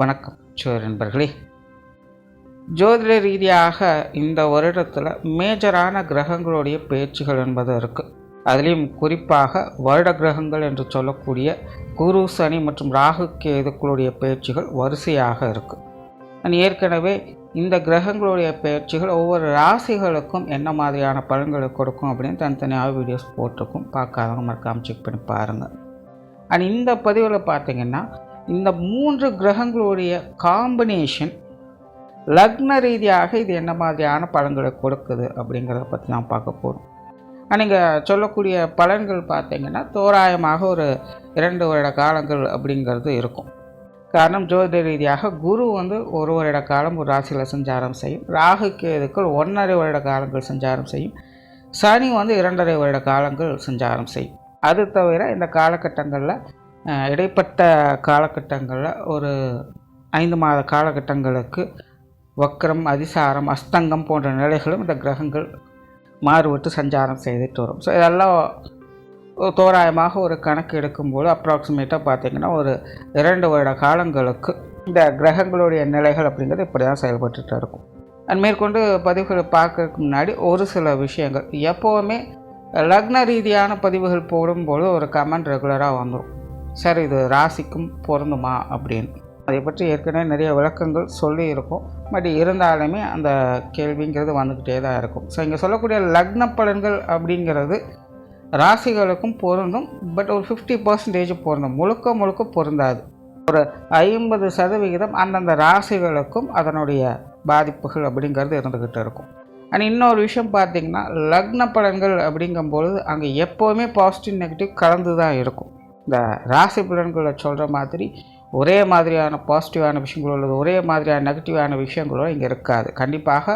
வணக்கம். சோர் நண்பர்களே ஜோதிட ரீதியாக இந்த வருடத்தில் மேஜரான கிரகங்களுடைய பேச்சுகள் என்பது இருக்குது அதுலேயும் குறிப்பாக வருட கிரகங்கள் என்று சொல்லக்கூடிய குரு சனி மற்றும் ராகு கேதுக்களுடைய பேச்சுகள் வரிசையாக இருக்குது நான் ஏற்கனவே இந்த கிரகங்களுடைய பயிற்சிகள் ஒவ்வொரு ராசிகளுக்கும் என்ன மாதிரியான பலன்களை கொடுக்கும் அப்படின்னு தனித்தனியாக வீடியோஸ் போட்டிருக்கும். பார்க்காதவங்க மறக்காமல் செக் பண்ணி பாருங்கள் அண்ட் இந்த பதிவில் பார்த்தீங்கன்னா இந்த மூன்று கிரகங்களுடைய காம்பினேஷன் லக்ன ரீதியாக இது என்ன மாதிரியான பலன்களை கொடுக்குது அப்படிங்கிறத பற்றி நான் பார்க்க போகிறோம் நீங்கள் சொல்லக்கூடிய பலன்கள் பார்த்தீங்கன்னா தோராயமாக ஒரு இரண்டு வருட காலங்கள் அப்படிங்கிறது இருக்கும். காரணம் ஜோதிட ரீதியாக குரு வந்து ஒரு வருட காலம் ஒரு ராசியில் சஞ்சாரம் செய்யும். ராகு கேதுக்கள் ஒன்றரை வருட காலங்கள் சஞ்சாரம் செய்யும். சனி வந்து இரண்டரை வருட காலங்கள் சஞ்சாரம் செய்யும். அது தவிர இந்த காலகட்டங்களில் இடைப்பட்ட காலகட்டங்களில் ஒரு ஐந்து மாத காலகட்டங்களுக்கு வக்ரம் அதிசாரம் அஸ்தங்கம் போன்ற நிலைகளும் இந்த கிரகங்கள் மாறுபட்டு சஞ்சாரம் செய்துட்டு வரும். ஸோ இதெல்லாம் தோராயமாக ஒரு கணக்கு எடுக்கும்போது அப்ராக்சிமேட்டாக பார்த்திங்கன்னா ஒரு இரண்டு வருட காலங்களுக்கு இந்த கிரகங்களுடைய நிலைகள் அப்படிங்கிறது இப்படி தான் செயல்பட்டுட்டு இருக்கும். அண்ட் மேற்கொண்டு பதிவுகளை பார்க்கறதுக்கு முன்னாடி ஒரு சில விஷயங்கள். எப்போவுமே லக்ன ரீதியான பதிவுகள் போடும்போது ஒரு கமெண்ட் ரெகுலராக வந்துடும் சார் இது ராசிக்கும் பொருந்துமா அப்படின்னு. அதை பற்றி ஏற்கனவே நிறைய விளக்கங்கள் சொல்லி இருக்கும் பட் இருந்தாலுமே அந்த கேள்விங்கிறது வந்துக்கிட்டே தான் இருக்கும். ஸோ இங்கே சொல்லக்கூடிய லக்ன பலன்கள் அப்படிங்கிறது ராசிகளுக்கும் பொருந்தும். பட் ஒரு ஃபிஃப்டி பர்சன்டேஜ் பொருந்தும். முழுக்க முழுக்க பொருந்தாது. ஒரு ஐம்பது சதவிகிதம் அந்தந்த ராசிகளுக்கும் அதனுடைய பாதிப்புகள் அப்படிங்கிறது இருந்துக்கிட்டு இருக்கும். அண்ட் இன்னொரு விஷயம் பார்த்தீங்கன்னா லக்ன பலன்கள் அப்படிங்கும்பொழுது அங்கே எப்போவுமே பாசிட்டிவ் நெகட்டிவ் கலந்து தான் இருக்கும். இந்த ராசி பலன்களை சொல்கிற மாதிரி ஒரே மாதிரியான பாசிட்டிவான விஷயங்களோ அல்லது ஒரே மாதிரியான நெகட்டிவான விஷயங்களோ இங்கே இருக்காது. கண்டிப்பாக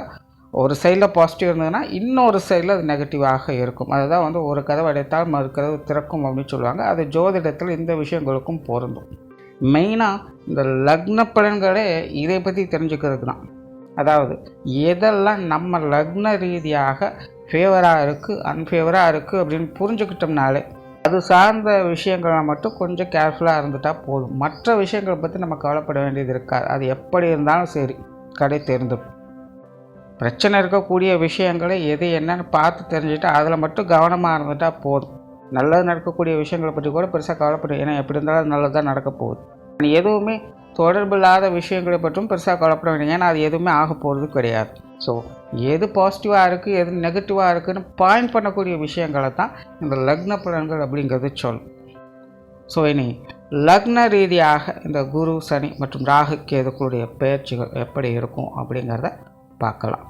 ஒரு சைடில் பாசிட்டிவ் இருந்ததுன்னா இன்னொரு சைடில் அது நெகட்டிவாக இருக்கும். அதுதான் வந்து ஒரு கதவை அடைத்தால் மறு கதவு திறக்கும் அப்படின்னு சொல்லுவாங்க. அது ஜோதிடத்தில் இந்த விஷயங்களுக்கும் பொருந்தும். மெயினாக இந்த லக்ன பலன்களே இதை பற்றி தெரிஞ்சுக்கிறதுக்கு தான். அதாவது எதெல்லாம் நம்ம லக்ன ரீதியாக ஃபேவராக இருக்குது அன்ஃபேவராக இருக்குது அப்படின்னு புரிஞ்சுக்கிட்டோம்னாலே அது சார்ந்த விஷயங்களை மட்டும் கொஞ்சம் கேர்ஃபுல்லாக இருந்துட்டால் போதும். மற்ற விஷயங்களை பற்றி நம்ம கவலைப்பட வேண்டியது இருக்காது அது எப்படி இருந்தாலும் சரி கடை தெரிந்துடும் பிரச்சனை இருக்கக்கூடிய விஷயங்களை எது என்னன்னு பார்த்து தெரிஞ்சுட்டு அதில் மட்டும் கவனமாக இருந்துட்டால் போதும். நல்லது நடக்கக்கூடிய விஷயங்களை பற்றி கூட பெருசாக கவலைப்படும் ஏன்னா எப்படி இருந்தாலும் நல்லது தான் நடக்க போகுது. எதுவுமே எதுவுமே தொடர்பில்லாத விஷயங்களை பற்றும் பெருசாக கவலைப்பட வேண்டிய ஏன்னா அது எதுவுமே ஆக போகிறது கிடையாது. ஸோ எது பாசிட்டிவாக இருக்குது எது நெகட்டிவாக இருக்குதுன்னு பாயிண்ட் பண்ணக்கூடிய விஷயங்களை தான் இந்த லக்ன பலன்கள் அப்படிங்கிறது சொல்லும். ஸோ இனி லக்ன ரீதியாக இந்த குரு சனி மற்றும் ராகு கேதுக்களுடைய பயிற்சிகள் எப்படி இருக்கும் அப்படிங்கிறத பார்க்கலாம்.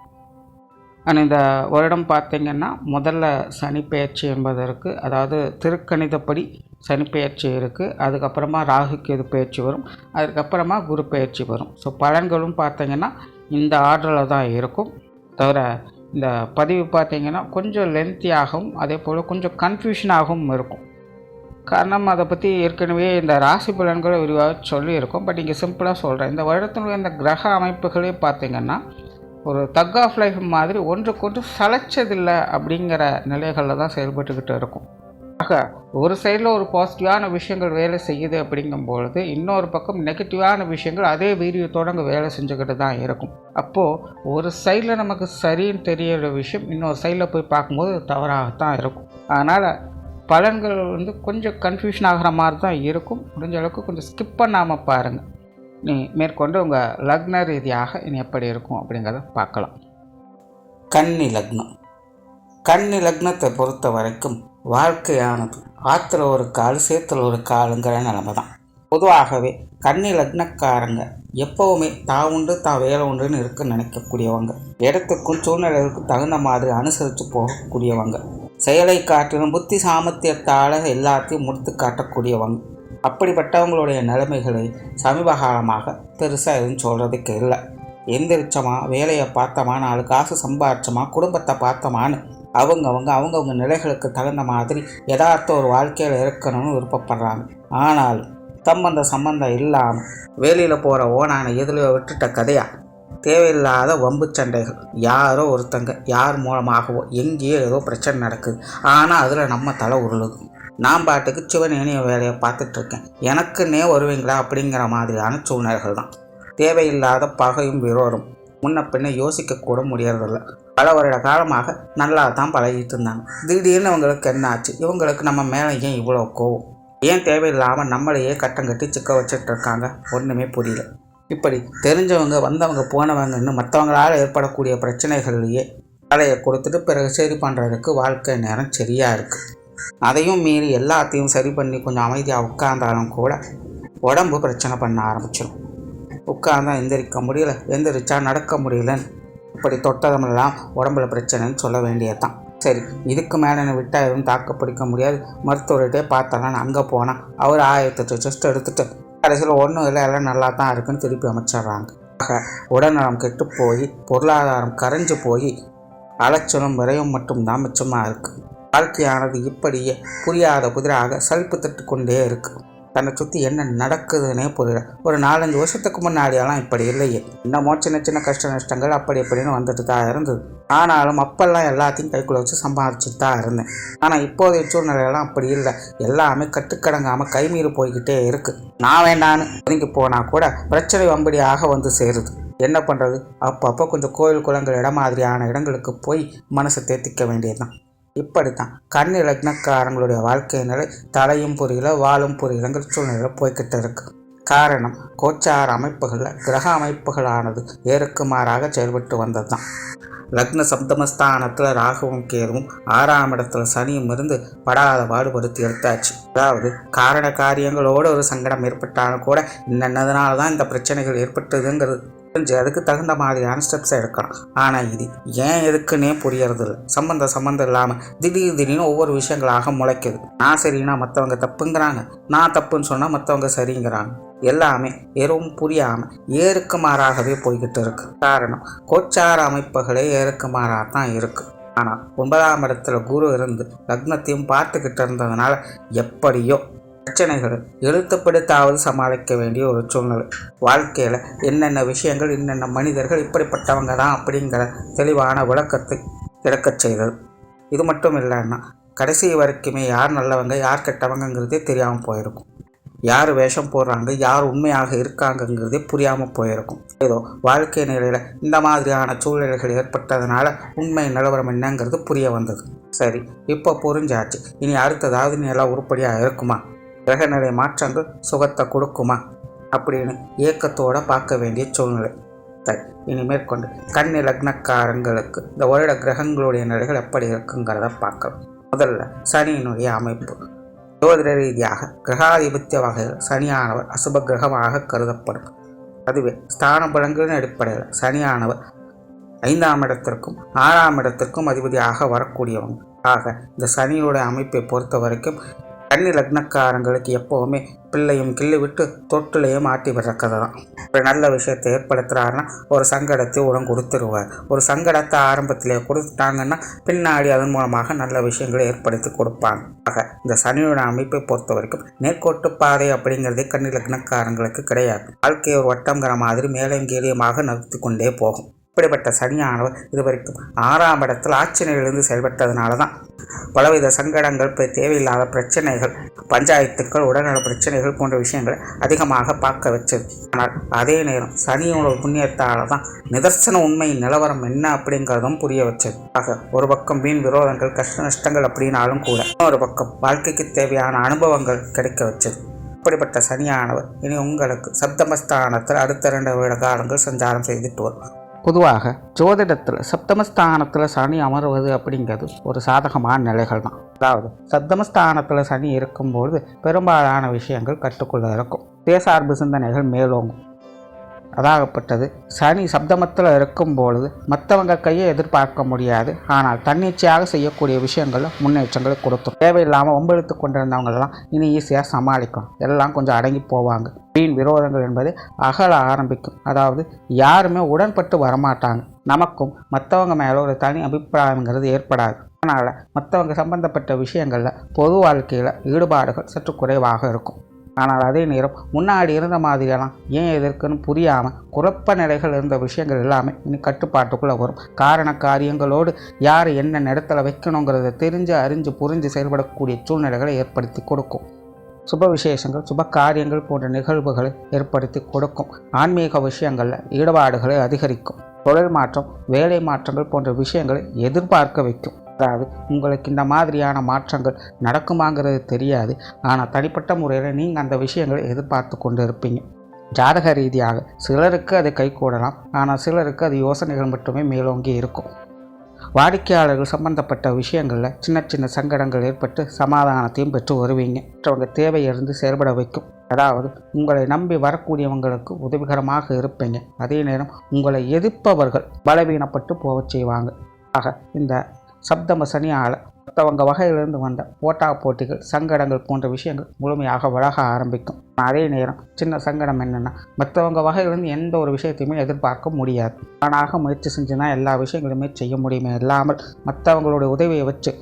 ஆனால் இந்த வருடம் பார்த்திங்கன்னா முதல்ல சனி பெயர்ச்சி என்பது இருக்குது அதாவது திருக்கணிதப்படி சனி பெயர்ச்சி இருக்குது அதுக்கப்புறமா ராகு கேது பயிற்சி வரும். அதுக்கப்புறமா குரு பயிற்சி வரும். ஸோ பலன்களும் பார்த்திங்கன்னா இந்த ஆர்டரில் தான் இருக்கும். தவிர இந்த பதிவு பார்த்திங்கன்னா கொஞ்சம் லென்த்தியாகவும் அதே போல் கொஞ்சம் கன்ஃபியூஷனாகவும் இருக்கும். காரணம் அதை பற்றி ஏற்கனவே இந்த ராசி பலன்களை விரிவாக சொல்லியிருக்கோம். பட் இங்கே சிம்பிளாக சொல்கிறேன் இந்த வருடத்தினுடைய இந்த கிரக அமைப்புகளே பார்த்திங்கன்னா ஒரு தக் ஆஃப் லைஃப் மாதிரி ஒன்றுக்கொன்று சளைச்சதில்லை அப்படிங்கிற நிலைகளில் தான் செயல்பட்டுக்கிட்டு இருக்கும். ஆக ஒரு சைடில் ஒரு பாசிட்டிவான விஷயங்கள் வேலை செய்யுது அப்படிங்கும்பொழுது இன்னொரு பக்கம் நெகட்டிவான விஷயங்கள் அதே வீரியத்தோடு அங்கே வேலை செஞ்சுக்கிட்டு தான் இருக்கும். அப்போது ஒரு சைடில் நமக்கு சரின்னு தெரியிற விஷயம் இன்னொரு சைடில் போய் பார்க்கும்போது தவறாகத்தான் இருக்கும். அதனால் பலன்கள் வந்து கொஞ்சம் கன்ஃபியூஷன் ஆகிற மாதிரி தான் இருக்கும். முடிஞ்ச அளவுக்கு கொஞ்சம் ஸ்கிப் பண்ணாமல் பாருங்கள் நீ மேற்கொண்டு உங்கள் லக்ன ரீதியாக இனி எப்படி இருக்கும் அப்படிங்கிறத பார்க்கலாம். கன்னி லக்னம். கன்னி லக்னத்தை பொறுத்த வரைக்கும் வாழ்க்கையானது. ஆற்றுல ஒரு கால் சேத்துல ஒரு காலுங்கிற நிலமை தான் பொதுவாகவே கன்னி லக்னக்காரங்க எப்போவுமே தான் உண்டு தான் வேலை உண்டுன்னு இருக்க நினைக்கக்கூடியவங்க. இடத்துக்கும் சூழ்நிலைகளுக்கும் தகுந்த மாதிரி அனுசரித்து போகக்கூடியவங்க. செயலை காட்டிலும் புத்தி சாமர்த்தியத்தால் எல்லாத்தையும் முடித்து காட்டக்கூடியவங்க. அப்படிப்பட்டவங்களுடைய நிலைமைகளை சமீப காலமாக பெருசாக எதுவும் சொல்கிறதுக்கு இல்லை. எந்திரிச்சோமா வேலையை பார்த்தோமா நாலு காசு சம்பாரிச்சோமா குடும்பத்தை பார்த்தோமான்னு அவங்கவங்க அவங்கவுங்க நிலைகளுக்கு தகுந்த மாதிரி யதார்த்த ஒரு வாழ்க்கையில் இருக்கணும்னு விருப்பப்படுறாங்க. ஆனால் சம்பந்த சம்பந்தம் இல்லாமல் வேலையில் போகிற ஓனான எதுலையோ விட்டுட்ட கதையா? தேவையில்லாத வம்பு சண்டைகள். யாரோ ஒருத்தங்க யார் மூலமாகவோ எங்கேயோ ஏதோ பிரச்சனை நடக்குது. ஆனால் அதில் நம்ம தலை உருளுது. நான் பாட்டுக்கு சிவனேனிய வேலையை பார்த்துட்டு இருக்கேன். எனக்குன்னே வருவீங்களா அப்படிங்கிற மாதிரியான சூழ்நிலைகள் தான் தேவையில்லாத பகையும் விரோதம். முன்ன பின்ன யோசிக்க கூட முடியறதில்ல. பல வருட காலமாக நல்லா தான் பழகிட்டு இருந்தாங்க திடீர்னு இவங்களுக்கு என்ன ஆச்சு இவங்களுக்கு நம்ம மேலே ஏன் இவ்வளோ கோவம்? ஏன் தேவையில்லாமல் நம்மளையே கட்டம் கட்டி சிக்க வச்சுட்டு இருக்காங்க ஒன்றுமே புரியல. இப்படி தெரிஞ்சவங்க வந்தவங்க போனவங்கன்னு மற்றவங்களால் ஏற்படக்கூடிய பிரச்சனைகள்லையே வேலையை கொடுத்துட்டு பிறகு சரி பண்ணுறதுக்கு வாழ்க்கை நேரம் சரியாக இருக்குது அதையும் மீறி எல்லாத்தையும் சரி பண்ணி கொஞ்சம் அமைதியாக உட்கார்ந்தாலும் கூட உடம்பு பிரச்சனை பண்ண ஆரம்பிச்சிடும் உட்கார்ந்தா எந்திரிக்க முடியல. எந்திரிச்சா நடக்க முடியலன்னு இப்படி தொட்டதமெல்லாம் உடம்புல பிரச்சனைன்னு சொல்ல வேண்டியதுதான். சரி இதுக்கு மேலே என்னை விட்டால் எதுவும் தாக்கு பிடிக்க முடியாது. மருத்துவர்கிட்டே பார்த்தலாம் அங்கே போனால் அவர் ஆயிரத்தெட்டு டெஸ்ட் எடுத்துட்டு கடைசியில் ஒன்றும் இல்லை எல்லாம் நல்லா தான் இருக்குன்னு திருப்பி அமைச்சிடுறாங்க. ஆக உடல்நலம் கெட்டு போய் பொருளாதாரம் கரைஞ்சு போய் அலைச்சலும் விரையும் மட்டும்தான் மிச்சமாக இருக்குது வாழ்க்கையானது இப்படியே புரியாத புதிராக சலிப்பு தட்டு கொண்டே இருக்குது தன்னை சுற்றி என்ன நடக்குதுன்னே புரியல. ஒரு நாலஞ்சு வருஷத்துக்கு முன்னாடியெல்லாம் இப்படி இல்லையே. இன்னமோ சின்ன சின்ன கஷ்ட நஷ்டங்கள் அப்படி இப்படின்னு வந்துட்டு தான் இருந்தது. ஆனாலும் அப்பெல்லாம் எல்லாத்தையும் கைக்குள்ளே வச்சு சம்பாதிச்சுட்டு தான் இருந்தேன். ஆனால் இப்போதைய சூழ்நிலையெல்லாம் அப்படி இல்லை. எல்லாமே கட்டுக்கடங்காமல் கைமீறி போய்கிட்டே இருக்குது நான் வேண்டான்னு ஒதுங்கி போனால் கூட பிரச்சனை வம்படியாக வந்து சேருது. என்ன பண்ணுறது அப்பப்போ கொஞ்சம் கோயில் குளங்கள் இடம் மாதிரியான இடங்களுக்கு போய் மனசை தேத்திக்க வேண்டியதுதான். இப்படித்தான். கண் லக்னக்காரங்களுடைய வாழ்க்கை நிலை தலையும் புரியல வாழும் புரியலங்கிற சூழ்நிலை போய்கிட்டு இருக்கு. காரணம் கோச்சார அமைப்புகளில் கிரக அமைப்புகளானது ஏறுக்குமாறாக செயல்பட்டு வந்தது தான் லக்ன சப்தமஸ்தானத்தில் ராகுவும் கேதுவும் ஆறாம் இடத்துல சனியும் இருந்து படாத பாடுபடுத்தி எடுத்தாச்சு. அதாவது காரண காரியங்களோடு ஒரு சங்கடம் ஏற்பட்டாலும் கூட இன்னதுனால தான் இந்த பிரச்சனைகள் ஏற்பட்டதுங்கிறது. அதுக்கு தகுந்த மாதிரியான ஸ்டெப்ஸை எடுக்கணும் ஆனால் இது ஏன் எதுக்குன்னே புரியறதில்ல. சம்மந்த சம்மந்தம் இல்லாமல் திடீர் திடீர்னு ஒவ்வொரு விஷயங்களாக முளைக்குது. நான் சரின்னா மற்றவங்க தப்புங்கிறாங்க. நான் தப்புன்னு சொன்னால் மற்றவங்க சரிங்கிறாங்க. எல்லாமே எதுவும் புரியாமல் ஏறுக்குமாறாகவே போய்கிட்டு இருக்கு. காரணம் கோச்சார அமைப்புகளே ஏறுக்குமாறாக தான் இருக்குது ஆனால் ஒன்பதாம் இடத்துல குரு இருந்து லக்னத்தையும் பார்த்துக்கிட்டு இருந்ததுனால எப்படியோ பிரச்சனைகள். எழுத்துப்படுத்தாவது சமாளிக்க வேண்டிய ஒரு சூழ்நிலை. வாழ்க்கையில் என்னென்ன விஷயங்கள் என்னென்ன மனிதர்கள் இப்படிப்பட்டவங்க தான் அப்படிங்கிற தெளிவான விளக்கத்தை கிடைக்கச் செய்தது. இது மட்டும் இல்லைன்னா கடைசி வரைக்குமே யார் நல்லவங்க யார் கெட்டவங்கங்கிறதே தெரியாமல் போயிருக்கும். யார் வேஷம் போடுறாங்க யார் உண்மையாக இருக்காங்கங்கிறதே புரியாமல் போயிருக்கும். ஏதோ வாழ்க்கை நிலையில் இந்த மாதிரியான சூழ்நிலைகள் ஏற்பட்டதுனால உண்மை நிலவரம் என்னங்கிறது புரிய வந்தது. சரி இப்போ புரிஞ்சாச்சு. இனி அடுத்ததாவது நீ எல்லாம் உருப்படியாக இருக்குமா? கிரகநிலை மாற்றங்கள் சுகத்தை கொடுக்குமா? அப்படின்னு ஏக்கத்தோடு பார்க்க வேண்டிய சூழ்நிலை. சரி இனி மேற்கொண்டு கன்னி லக்னக்காரங்களுக்கு இந்த வருட கிரகங்களுடைய நிலைகள் எப்படி இருக்குங்கிறத பார்க்கலாம். முதல்ல சனியினுடைய அமைப்பு. ஜோதிட ரீதியாக கிரகாதிபத்திய வகையில் சனியானவர் அசுப கிரகமாக கருதப்படும். அதுவே ஸ்தான பலங்களின் அடிப்படையில் சனியானவர் ஐந்தாம் இடத்திற்கும் ஆறாம் இடத்திற்கும் அதிபதியாக வரக்கூடியவங்க. ஆக இந்த சனியோட அமைப்பை பொறுத்த வரைக்கும் கன்னி லக்னக்காரங்களுக்கு எப்போவுமே பிள்ளையும் கிள்ளி விட்டு தொட்டிலையும் ஆட்டி விடுற கதை தான். ஒரு நல்ல விஷயத்தை ஏற்படுத்துகிறாருன்னா ஒரு சங்கடத்தை உடன் கொடுத்துருவார். ஒரு சங்கடத்தை ஆரம்பத்திலே கொடுத்துட்டாங்கன்னா பின்னாடி அதன் மூலமாக நல்ல விஷயங்களை ஏற்படுத்தி கொடுப்பாங்க. ஆக இந்த சனியோட அமைப்பை பொறுத்த வரைக்கும் நேர்கோட்டு பாதை அப்படிங்கிறதே கன்னி லக்னக்காரங்களுக்கு கிடையாது. வாழ்க்கையை ஒரு வட்டங்கிற மாதிரி மேலும் கீழியமாக நகர்த்தி கொண்டே போகும். இப்படிப்பட்ட சனியானவர் இதுவரைக்கும் ஆறாம் இடத்தில் ஆட்சி நிலையிலிருந்து செயல்பட்டதுனால தான் பலவித சங்கடங்கள் தேவையில்லாத பிரச்சனைகள் பஞ்சாயத்துக்கள் உடல்நல பிரச்சனைகள் போன்ற விஷயங்களை அதிகமாக பார்க்க வச்சது. ஆனால் அதே நேரம் சனியோட புண்ணியத்தால் தான் நிதர்சன உண்மையின் நிலவரம் என்ன அப்படிங்கிறதும் புரிய வச்சது. ஆக ஒரு பக்கம் வீண் விரோதங்கள் கஷ்ட நஷ்டங்கள் அப்படின்னாலும் கூட இன்னொரு பக்கம் வாழ்க்கைக்கு தேவையான அனுபவங்கள் கிடைக்க வச்சது. இப்படிப்பட்ட சனியானவர் இனி உங்களுக்கு சப்தமஸ்தானத்தில் அடுத்த இரண்டு வருட காலங்கள் சஞ்சாரம் செய்துட்டு வரும். பொதுவாக ஜோதிடத்தில் சப்தமஸ்தானத்தில் சனி அமர்வது அப்படிங்கிறது ஒரு சாதகமான நிலைகள் தான் அதாவது சப்தமஸ்தானத்தில் சனி இருக்கும்போது பெரும்பாலான விஷயங்கள் கட்டுக்குள்ள இருக்கும் தேசார்பு சிந்தனைகள் மேலோங்கும். அதாகப்பட்டது. சனி சப்தமத்தில் இருக்கும் பொழுது மற்றவங்க கையை எதிர்பார்க்க முடியாது. ஆனால் தன்னிச்சையாக செய்யக்கூடிய விஷயங்களில் முன்னேற்றங்களை கொடுத்துரும் தேவையில்லாமல் ஒம்பெழுத்து கொண்டிருந்தவங்களெல்லாம் இனி ஈஸியாக சமாளிக்கும். எல்லாம் கொஞ்சம் அடங்கி போவாங்க. வீண் விரோதங்கள் என்பது அகல ஆரம்பிக்கும். அதாவது யாருமே உடன்பட்டு வரமாட்டாங்க. நமக்கும் மற்றவங்க மேலே ஒரு தனி அபிப்பிராயங்கிறது ஏற்படாது. அதனால் மற்றவங்க சம்பந்தப்பட்ட விஷயங்களில் பொது வாழ்க்கையில் ஈடுபாடுகள் சற்று குறைவாக இருக்கும். ஆனால் அதே நேரம் முன்னாடி இருந்த மாதிரியெல்லாம் ஏன் எதற்குன்னு புரியாமல் குழப்ப நிலைகள் இருந்த விஷயங்கள் எல்லாமே இனி கட்டுப்பாட்டுக்குள்ளே வரும். காரண காரியங்களோடு யார் என்ன இடத்துல வைக்கணுங்கிறத தெரிஞ்சு அறிஞ்சு புரிஞ்சு செயல்படக்கூடிய சூழ்நிலைகளை ஏற்படுத்தி கொடுக்கும். சுப விசேஷங்கள் சுப காரியங்கள் போன்ற நிகழ்வுகளை ஏற்படுத்தி கொடுக்கும். ஆன்மீக விஷயங்களில் ஈடுபாடுகளை அதிகரிக்கும். தொழில் மாற்றம் வேலை மாற்றங்கள் போன்ற விஷயங்களை எதிர்பார்க்க வைக்கும். அதாவது உங்களுக்கு இந்த மாதிரியான மாற்றங்கள் நடக்குமாங்கிறது தெரியாது. ஆனால் தனிப்பட்ட முறையில் நீங்கள் அந்த விஷயங்களை எதிர்பார்த்து கொண்டு இருப்பீங்க ஜாதக ரீதியாக சிலருக்கு அது கைகூடலாம். ஆனால் சிலருக்கு அது யோசனைகள் மட்டுமே மேலோங்கி இருக்கும். வாடிக்கையாளர்கள் சம்பந்தப்பட்ட விஷயங்களில் சின்ன சின்ன சங்கடங்கள் ஏற்பட்டு சமாதானத்தையும் பெற்று வருவீங்க. மற்றவங்க தேவையிலிருந்து செயல்பட வைக்கும். அதாவது உங்களை நம்பி வரக்கூடியவங்களுக்கு உதவிகரமாக இருப்பீங்க. அதே நேரம் உங்களை எதிர்ப்பவர்கள் பலவீனப்பட்டு போகச் செய்வாங்க. ஆக இந்த சப்தம சனியால் மற்றவங்க வகையிலிருந்து வந்த போட்டா போட்டிகள் சங்கடங்கள் போன்ற விஷயங்கள் முழுமையாக வழக ஆரம்பிக்கும். அதே நேரம் சின்ன சங்கடம் என்னென்னா மற்றவங்க வகையிலிருந்து எந்த ஒரு விஷயத்தையுமே எதிர்பார்க்க முடியாது. தானாக முயற்சி செஞ்சுனா எல்லா விஷயங்களுமே செய்ய முடியுமே இல்லாமல் மற்றவங்களுடைய உதவியை வச்சு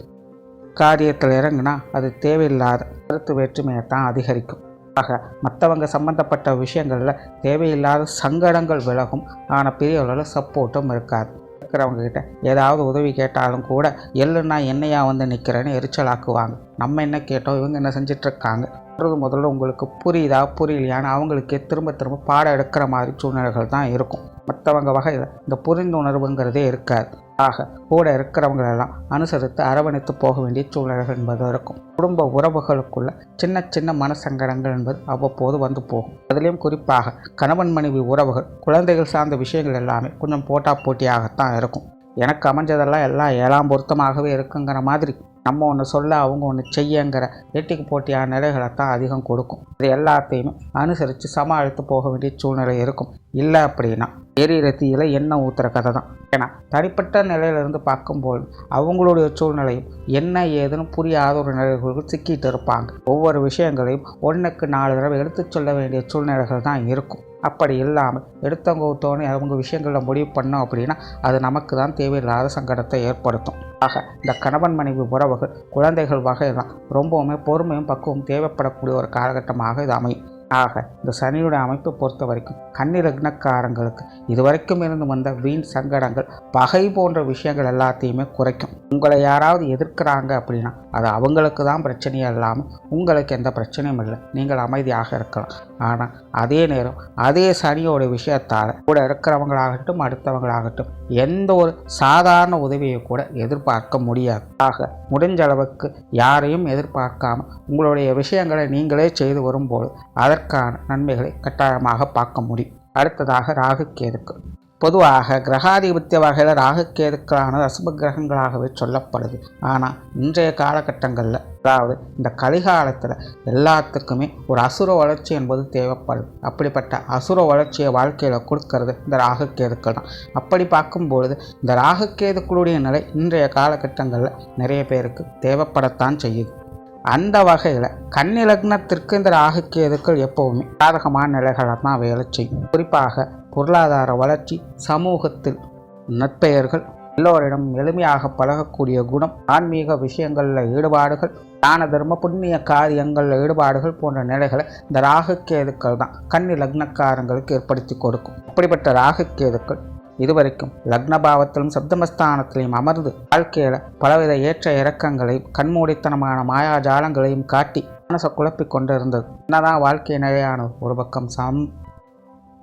காரியத்தில் இறங்கினா அது தேவையில்லாத கருத்து வேற்றுமையை தான் அதிகரிக்கும். ஆக மற்றவங்க சம்பந்தப்பட்ட விஷயங்களில் தேவையில்லாத சங்கடங்கள் விலகும். ஆனால் பெரிய அளவில் சப்போர்ட்டும் இருக்காது. இருக்கிறவங்க கிட்ட ஏதாவது உதவி கேட்டாலும் கூட எள்ளுன்னா என்னையா வந்து நிற்கிறேன்னு எரிச்சலாக்குவாங்க. நம்ம என்ன கேட்டோம் இவங்க என்ன செஞ்சிட்ருக்காங்க? சொல்கிறது முதல்ல உங்களுக்கு புரியுதா? புரியலையான்னு அவங்களுக்கே திரும்ப திரும்ப பாடம் எடுக்கிற மாதிரி சூழ்நிலைகள் தான் இருக்கும். மற்றவங்க வகையில் இந்த புரிந்துணர்வுங்கிறதே இருக்காது. ஆக கூட இருக்கிறவங்களெல்லாம் அனுசரித்து அரவணைத்து போக வேண்டிய சூழ்நிலைகள் என்பது இருக்கும். குடும்ப உறவுகளுக்குள்ள சின்ன சின்ன மனசங்கடங்கள் என்பது அவ்வப்போது வந்து போகும். அதுலேயும் குறிப்பாக கணவன் மனைவி உறவுகள் குழந்தைகள் சார்ந்த விஷயங்கள் எல்லாமே கொஞ்சம் போட்டா போட்டியாகத்தான் இருக்கும். எனக்கு அமைஞ்சதெல்லாம் எல்லாம் ஏழாம் பொருத்தமாகவே இருக்குங்கிற மாதிரி நம்ம ஒன்று சொல்ல அவங்க ஒன்று செய்யங்கிற எட்டிக்கு போட்டியான நிலைகளை தான் அதிகம் கொடுக்கும். இது எல்லாத்தையுமே அனுசரித்து சமாளித்து போக வேண்டிய சூழ்நிலை இருக்கும். இல்லை அப்படின்னா எரியிற ரத்தியில் எண்ணெய் ஊற்றுற கதை தான். ஏன்னா தனிப்பட்ட நிலையிலிருந்து பார்க்கும்போது அவங்களுடைய சூழ்நிலையும் என்ன ஏதுன்னு புரியாத ஒரு நிலைகளுக்கு சிக்கிட்டு இருப்பாங்க. ஒவ்வொரு விஷயங்களையும் ஒன்றுக்கு நாலு தடவை எடுத்து சொல்ல வேண்டிய சூழ்நிலைகள் தான் இருக்கும். அப்படி இல்லாமல் எடுத்தவங்க ஊற்றோன்னு அவங்க விஷயங்களில் முடிவு பண்ணோம் அப்படின்னா அது நமக்கு தான் தேவையில்லாத சங்கடத்தை ஏற்படுத்தும். ஆக இந்த கணவன் மனைவி உறவுகள் குழந்தைகள் வகையெல்லாம் ரொம்பவுமே பொறுமையும் பக்குவம் தேவைப்படக்கூடிய ஒரு காலகட்டமாக இது அமையும். ஆக இந்த சனியுடைய அமைப்பை பொறுத்த வரைக்கும் கன்னி லக்னக்காரங்களுக்கு இதுவரைக்கும் இருந்து வந்த வீண் சங்கடங்கள் பகை போன்ற விஷயங்கள் எல்லாத்தையுமே குறைக்கும். உங்களை யாராவது எதிர்க்கிறாங்க அப்படின்னா அது அவங்களுக்கு தான் பிரச்சனையே இல்லாமல் உங்களுக்கு எந்த பிரச்சனையும் இல்லை. நீங்கள் அமைதியாக இருக்கலாம். ஆனால் அதே நேரம் அதே சனியோட விஷயத்தால் கூட இருக்கிறவங்களாகட்டும் அடுத்தவங்களாகட்டும் எந்த ஒரு சாதாரண உதவியை கூட எதிர்பார்க்க முடியாது. ஆக முடிஞ்ச அளவுக்கு யாரையும் எதிர்பார்க்காம உங்களுடைய விஷயங்களை நீங்களே செய்து வரும்போது அதற்கான நன்மைகளை கட்டாயமாக பார்க்க முடியும். அடுத்ததாக ராகு கேதுக்கள் பொதுவாக கிரகாதிபத்திய வகையில் ராகுக்கேதுக்களானது அசுப கிரகங்களாகவே சொல்லப்படுது. ஆனால் இன்றைய காலகட்டங்களில் அதாவது இந்த கலிகாலத்தில் எல்லாத்துக்குமே ஒரு அசுர வளர்ச்சி என்பது தேவைப்படுது அப்படிப்பட்ட அசுர வளர்ச்சியை வாழ்க்கையில் கொடுக்கறது இந்த ராகுக்கேதுக்கள் தான். அப்படி பார்க்கும்பொழுது இந்த ராகுக்கேதுக்களுடைய நிலை இன்றைய காலகட்டங்களில் நிறைய பேருக்கு தேவைப்படத்தான் செய்யுது. அந்த வகையில் கன்னி லக்னத்திற்கு இந்த ராகுக்கேதுக்கள் எப்போவுமே சாதகமான நிலைகளை தான் வேலை செய்யும். குறிப்பாக பொருளாதார வளர்ச்சி சமூகத்தில் நற்பெயர்கள் எல்லோரிடம் எளிமையாக பழகக்கூடிய குணம் ஆன்மீக விஷயங்களில் ஈடுபாடுகள் தான தர்ம புண்ணிய காரியங்களில் ஈடுபாடுகள் போன்ற நிலைகளை இந்த ராகுக்கேதுக்கள் தான் கன்னி லக்னக்காரங்களுக்கு ஏற்படுத்தி கொடுக்கும். அப்படிப்பட்ட ராகுக்கேதுக்கள் இதுவரைக்கும் லக்னபாவத்திலும் சப்தமஸ்தானத்திலையும் அமர்ந்து வாழ்க்கையில் பலவித ஏற்ற இறக்கங்களையும் கண்மூடித்தனமான மாயாஜாலங்களையும் காட்டி மனசை குழப்பி கொண்டிருந்தது. என்னதான் வாழ்க்கை நிலையான ஒரு பக்கம் சம்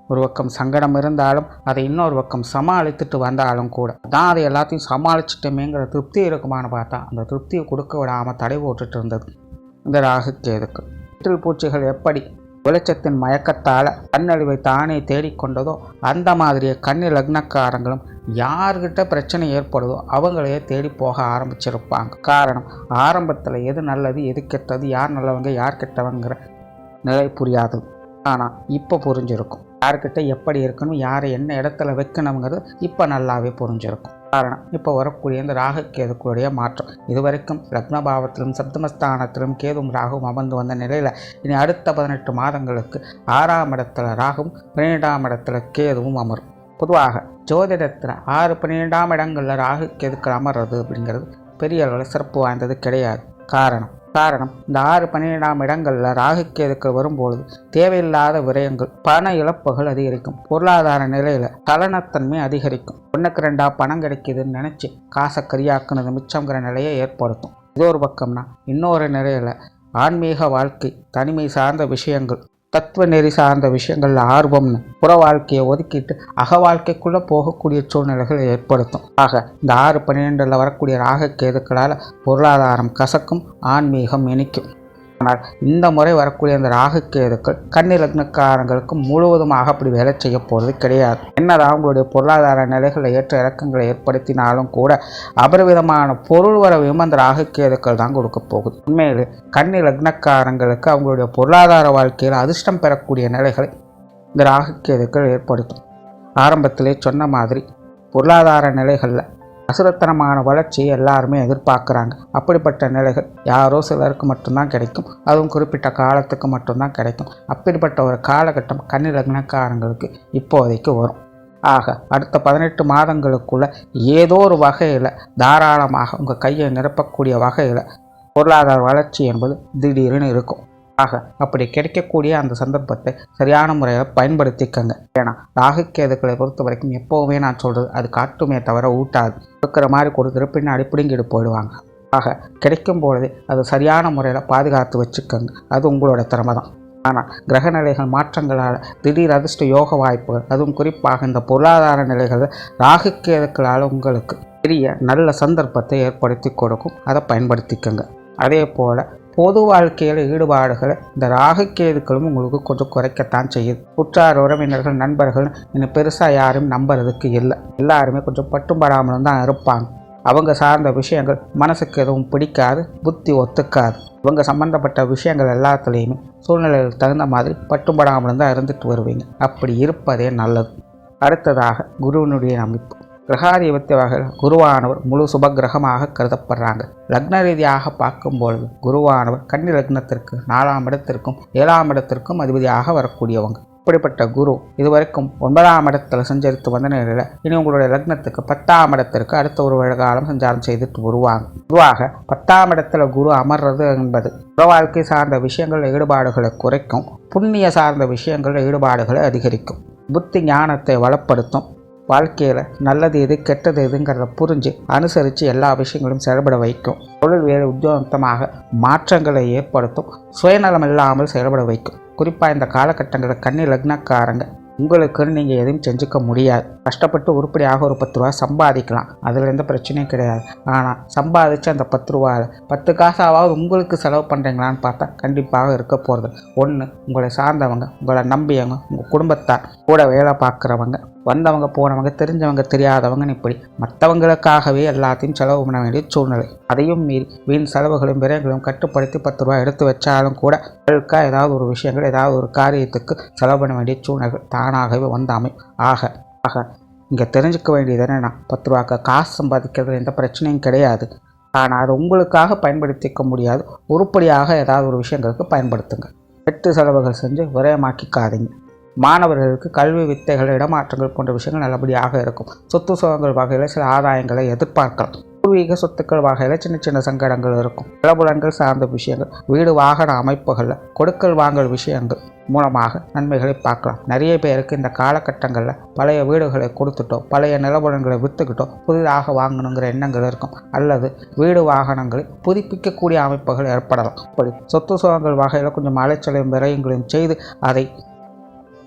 ஒரு பக்கம் சங்கடம் இருந்தாலும் அதை இன்னொரு பக்கம் சமாளித்துட்டு வந்தாலும் கூட தான் அதை எல்லாத்தையும் சமாளிச்சுட்டுமேங்கிற திருப்தி இருக்குமான்னு பார்த்தா அந்த திருப்தியை கொடுக்க விடாமல் தடை போட்டுட்டு இருந்தது. இந்த ராகு கேதுக்கு வீட்டில் பூச்சிகள் எப்படி வெளிச்சத்தின் மயக்கத்தால் கண்ணழிவை தானே தேடிக்கொண்டதோ அந்த மாதிரியே கன்னி லக்னக்காரங்களும் யார்கிட்ட பிரச்சனை ஏற்படுதோ அவங்களையே தேடி போக ஆரம்பிச்சிருப்பாங்க. காரணம் ஆரம்பத்தில் எது நல்லது எது கெட்டது யார் நல்லவங்க யார் கெட்டவங்கிற நிலை புரியாது. ஆனால் இப்போ புரிஞ்சிருக்கும். யார்கிட்ட எப்படி இருக்கணும் யாரை என்ன இடத்துல வைக்கணுங்கிறது இப்போ நல்லாவே புரிஞ்சிருக்கும். காரணம். இப்போ வரக்கூடிய இந்த ராகு கேதுக்களுடைய மாற்றம். இதுவரைக்கும் லக்னபாவத்திலும் சப்தமஸ்தானத்திலும் கேதும் ராகுவும் அமர்ந்து வந்த நிலையில் இனி அடுத்த பதினெட்டு மாதங்களுக்கு ஆறாம் இடத்துல ராகும் பன்னிரெண்டாம் இடத்துல கேதுவும் அமரும். பொதுவாக ஜோதிடத்தில் ஆறு பன்னிரெண்டாம் இடங்களில் ராகு கேதுக்கள் அமர்றது அப்படிங்கிறது பெரிய அளவில் சிறப்பு வாய்ந்தது கிடையாது. காரணம் காரணம் இந்த ஆறு பன்னிரெண்டாம் இடங்களில் ராகுக்கேதுக்கள் வரும்பொழுது தேவையில்லாத விரயங்கள் பண இழப்புகள் அதிகரிக்கும். பொருளாதார நிலையில் கலனத்தன்மை அதிகரிக்கும். ஒன்றுக்கு ரெண்டா பணம் கிடைக்குதுன்னு நினச்சி காசை கரியாக்குனது மிச்சங்கிற நிலையை ஏற்படுத்தும். இது ஒரு பக்கம்னா இன்னொரு நிலையில் ஆன்மீக வாழ்க்கை தனிமை சார்ந்த விஷயங்கள் தத்துவ நெறி சார்ந்த விஷயங்களில் ஆர்வம்னு புற வாழ்க்கையை ஒதுக்கிட்டு அக வாழ்க்கைக்குள்ளே போகக்கூடிய சூழ்நிலைகளை ஏற்படுத்தும். ஆக இந்த ஆறு பன்னிரெண்டில் வரக்கூடிய ராக கேதுக்களால் பொருளாதாரம் கசக்கும் ஆன்மீகம் இனிக்கும். ஆனால் இந்த முறை வரக்கூடிய அந்த ராகு கேதுக்கள் கன்னி லக்னக்காரங்களுக்கு முழுவதுமாக அப்படி வேலை செய்ய போகிறது கிடையாது. என்னதான் அவங்களுடைய பொருளாதார நிலைகளை ஏற்ற இறக்கங்களை ஏற்படுத்தினாலும் கூட அபரிவிதமான பொருள் வரவையும் அந்த ராகு கேதுக்கள் தான் கொடுக்க போகுது. உண்மையிலே கன்னி லக்னக்காரங்களுக்கு அவங்களுடைய பொருளாதார வாழ்க்கையில் அதிர்ஷ்டம் பெறக்கூடிய நிலைகளை இந்த ராகுக்கேதுக்கள் ஏற்படுத்தும். ஆரம்பத்திலே சொன்ன மாதிரி பொருளாதார நிலைகளில் அசுரத்தனமான வளர்ச்சியை எல்லாருமே எதிர்பார்க்குறாங்க. அப்படிப்பட்ட நிலைகள் யாரோ சிலருக்கு மட்டும்தான் கிடைக்கும். அதுவும் குறிப்பிட்ட காலத்துக்கு மட்டும்தான் கிடைக்கும். அப்படிப்பட்ட ஒரு காலகட்டம் கன்னி லக்னக்காரங்களுக்கு இப்போதைக்கு வரும். ஆக அடுத்த பதினெட்டு மாதங்களுக்குள்ள ஏதோ ஒரு வகையில் தாராளமாக உங்கள் கையை நிரப்பக்கூடிய வகையில் பொருளாதார வளர்ச்சி என்பது திடீர்னு இருக்கும். ஆக அப்படி கிடைக்கக்கூடிய அந்த சந்தர்ப்பத்தை சரியான முறையில் பயன்படுத்திக்கங்க. ஏன்னா ராகுக்கேதுக்களை பொறுத்த வரைக்கும் எப்போவுமே நான் சொல்கிறது அது காட்டுமே தவிர ஊட்டாது. கொடுக்குற மாதிரி கொடுத்துட்டு பின்னாடி பிடுங்கிட்டு போயிடுவாங்க. ஆக கிடைக்கும் பொழுதே அது சரியான முறையில் பாதுகாத்து வச்சுக்கோங்க. அது உங்களோட திறமை தான் ஆனால் கிரக நிலைகள் மாற்றங்களால் திடீர் அதிர்ஷ்ட யோக வாய்ப்புகள் அதுவும் குறிப்பாக இந்த பொருளாதார நிலைகள் ராகுக்கேதுக்களால் உங்களுக்கு பெரிய நல்ல சந்தர்ப்பத்தை ஏற்படுத்தி கொடுக்கும். அதை பயன்படுத்திக்கோங்க. அதே போல் பொது வாழ்க்கையில் ஈடுபாடுகளை இந்த ராகுக்கேதுக்களும் உங்களுக்கு கொஞ்சம் குறைக்கத்தான் செய்யுது. உற்றார் உறவினர்கள் நண்பர்கள் இன்னும் பெருசாக யாரும் நம்புறதுக்கு இல்லை. எல்லாருமே கொஞ்சம் பட்டும்படாமலும் தான் இருப்பாங்க. அவங்க சார்ந்த விஷயங்கள் மனசுக்கு எதுவும் பிடிக்காது புத்தி ஒத்துக்காது. இவங்க சம்மந்தப்பட்ட விஷயங்கள் எல்லாத்துலேயுமே சூழ்நிலைகளுக்கு தகுந்த மாதிரி பட்டும்படாமலும் தான் இருந்துட்டு வருவீங்க. அப்படி இருப்பதே நல்லது. அடுத்ததாக குருவினுடைய அமைப்பு. கிரகாதிபத்தியமாக வகையில் குருவானவர் முழு சுபகிரகமாக கருதப்படுறாங்க. லக்ன ரீதியாக பார்க்கும்பொழுது குருவானவர் கன்னி லக்னத்திற்கு நாலாம் இடத்திற்கும் ஏழாம் இடத்திற்கும் அதிபதியாக வரக்கூடியவங்க. இப்படிப்பட்ட குரு இதுவரைக்கும் ஒன்பதாம் இடத்தில் சஞ்சரித்து வந்த நிலையில் இனி உங்களுடைய லக்னத்துக்கு பத்தாம் இடத்திற்கு அடுத்த ஒரு காலம் சஞ்சாரம் செய்துட்டு வருவாங்க. பொதுவாக பத்தாம் இடத்துல குரு அமர்றது என்பது புற வாழ்க்கை சார்ந்த விஷயங்களில் ஈடுபாடுகளை குறைக்கும் புண்ணிய சார்ந்த விஷயங்களில் ஈடுபாடுகளை அதிகரிக்கும் புத்தி ஞானத்தை வளப்படுத்தும் வாழ்க்கையில் நல்லது எது கெட்டது எதுங்கிறத புரிஞ்சு அனுசரித்து எல்லா விஷயங்களும் செயல்பட வைக்கும். தொழில் வேறு உத்தியோகத்தமாக மாற்றங்களை ஏற்படுத்தும். சுயநலம் இல்லாமல் செயல்பட வைக்கும். குறிப்பாக இந்த காலகட்டங்களில் கன்னி லக்னக்காரங்க உங்களுக்குன்னு நீங்கள் எதுவும் செஞ்சுக்க முடியாது. கஷ்டப்பட்டு உருப்படியாக ஒரு பத்து ரூபா சம்பாதிக்கலாம். அதில் எந்த பிரச்சனையும் கிடையாது. ஆனால் சம்பாதிச்சு அந்த பத்து ரூபாவில் பத்து காசாவது உங்களுக்கு செலவு பண்ணுறீங்களான்னு பார்த்தா கண்டிப்பாக இருக்க போகிறது ஒன்று உங்களை சார்ந்தவங்க உங்களை நம்பியவங்க உங்கள் குடும்பத்தார் கூட வேலை பார்க்குறவங்க வந்தவங்க போனவங்க தெரிஞ்சவங்க தெரியாதவங்கன்னு இப்படி மற்றவங்களுக்காகவே எல்லாத்தையும் செலவு பண்ண வேண்டிய சூழ்நிலை. அதையும் மீறி வீண் செலவுகளும் விரயங்களும் கட்டுப்படுத்தி பத்து ரூபா எடுத்து வச்சாலும் கூட அவளுக்காக ஏதாவது ஒரு விஷயங்கள் ஏதாவது ஒரு காரியத்துக்கு செலவு பண்ண வேண்டிய சூழ்நிலை தானாகவே வந்தாமை ஆக ஆக இங்கே தெரிஞ்சுக்க வேண்டியது என்னென்னா பத்து ரூபாய்க்கு காசு சம்பாதிக்கிறது எந்த பிரச்சனையும் கிடையாது. ஆனால் அது உங்களுக்காக பயன்படுத்திக்க முடியாது. உருப்படியாக ஏதாவது ஒரு விஷயங்களுக்கு பயன்படுத்துங்க. வெட்டு செலவுகள் செஞ்சு விரயமாக்கிக்காதீங்க. மாணவர்களுக்கு கல்வி வித்தைகள் இடமாற்றங்கள் போன்ற விஷயங்கள் நல்லபடியாக இருக்கும். சொத்து சுகங்கள் வகையில் சில ஆதாயங்களை எதிர்பார்க்கலாம். பூர்வீக சொத்துக்கள் வகையில் சின்ன சின்ன சங்கடங்கள் இருக்கும். நிலபுலன்கள் சார்ந்த விஷயங்கள் வீடு வாகன அமைப்புகளில் கொடுக்கல் வாங்கல் விஷயங்கள் மூலமாக நன்மைகளை பார்க்கலாம். நிறைய பேருக்கு இந்த காலகட்டங்களில் பழைய வீடுகளை கொடுத்துட்டோ பழைய நிலபுலன்களை விற்றுக்கிட்டோம் புதிதாக வாங்கணுங்கிற எண்ணங்கள் இருக்கும். அல்லது வீடு வாகனங்களை புதுப்பிக்கக்கூடிய அமைப்புகள் ஏற்படலாம். இப்படி சொத்து சுகங்கள் வகையில் கொஞ்சம் அலைச்சலையும் விரயங்களையும் செய்து அதை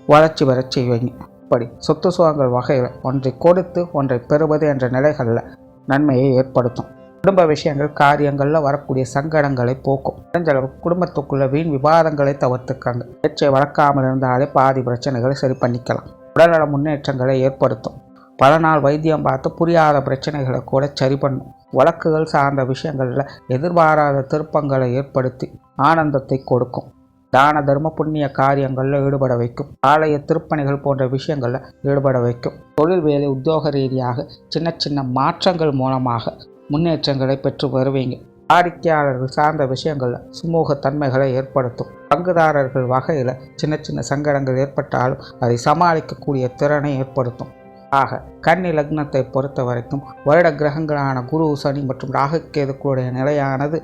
வளர்ச்சி பெறச் செய்வீங்க. இப்படி சொத்து சுகங்கள் வகையில் ஒன்றை கொடுத்து ஒன்றை பெறுவது என்ற நிலைகளில் நன்மையை ஏற்படுத்தும். குடும்ப விஷயங்கள் காரியங்களில் வரக்கூடிய சங்கடங்களை போக்கும். முடிஞ்சளவு குடும்பத்துக்குள்ள வீண் விவாதங்களை தவிர்த்துக்காங்க. பேச்சை வளர்க்காமல் இருந்தாலே பாதி பிரச்சனைகளை சரி பண்ணிக்கலாம். உடல்நல முன்னேற்றங்களை ஏற்படுத்தும். பல நாள் வைத்தியம் பார்த்து புரியாத பிரச்சனைகளை கூட சரி பண்ணும். வழக்குகள் சார்ந்த விஷயங்களில் எதிர்பாராத திருப்பங்களை ஏற்படுத்தி ஆனந்தத்தை கொடுக்கும். தான தர்ம புண்ணிய காரியங்களில் ஈடுபட வைக்கும். ஆலய திருப்பணிகள் போன்ற விஷயங்களில் ஈடுபட வைக்கும். தொழில் வேலை உத்தியோக ரீதியாக சின்ன சின்ன மாற்றங்கள் மூலமாக முன்னேற்றங்களை பெற்று வருவீங்க. வாடிக்கையாளர்கள் சார்ந்த விஷயங்களில் சுமூக தன்மைகளை ஏற்படுத்தும். பங்குதாரர்கள் வகையில் சின்ன சின்ன சங்கடங்கள் ஏற்பட்டாலும் அதை சமாளிக்கக்கூடிய திறனை ஏற்படுத்தும். ஆக கன்னி லக்னத்தை பொறுத்த வரைக்கும் வருட கிரகங்களான குரு சனி மற்றும் ராகுக்கேதுக்களுடைய நிலையானது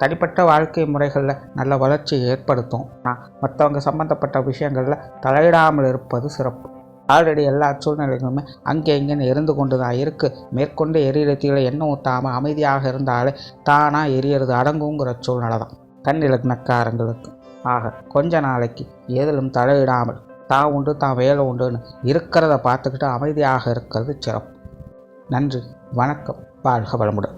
தனிப்பட்ட வாழ்க்கை முறைகளில் நல்ல வளர்ச்சியை ஏற்படுத்தும். நான் மற்றவங்க சம்மந்தப்பட்ட விஷயங்களில் தலையிடாமல் இருப்பது சிறப்பு. ஆல்ரெடி எல்லா சூழ்நிலைகளுமே அங்கே இங்கேன்னு எரிந்து கொண்டு தான் இருக்குது மேற்கொண்டு எரியறதுல எண்ணம் ஊற்றாமல் அமைதியாக இருந்தாலே தானாக எரியறது அடங்குங்கிற சூழ்நிலை தான் கண்ணிலக்னக்காரங்களுக்கு ஆக கொஞ்ச நாளைக்கு எதிலும் தலையிடாமல் தான் உண்டு தான் வேலை உண்டுன்னு இருக்கிறத பார்த்துக்கிட்டு அமைதியாக இருக்கிறது சிறப்பு. நன்றி வணக்கம் வாழ்க வளமுடன்.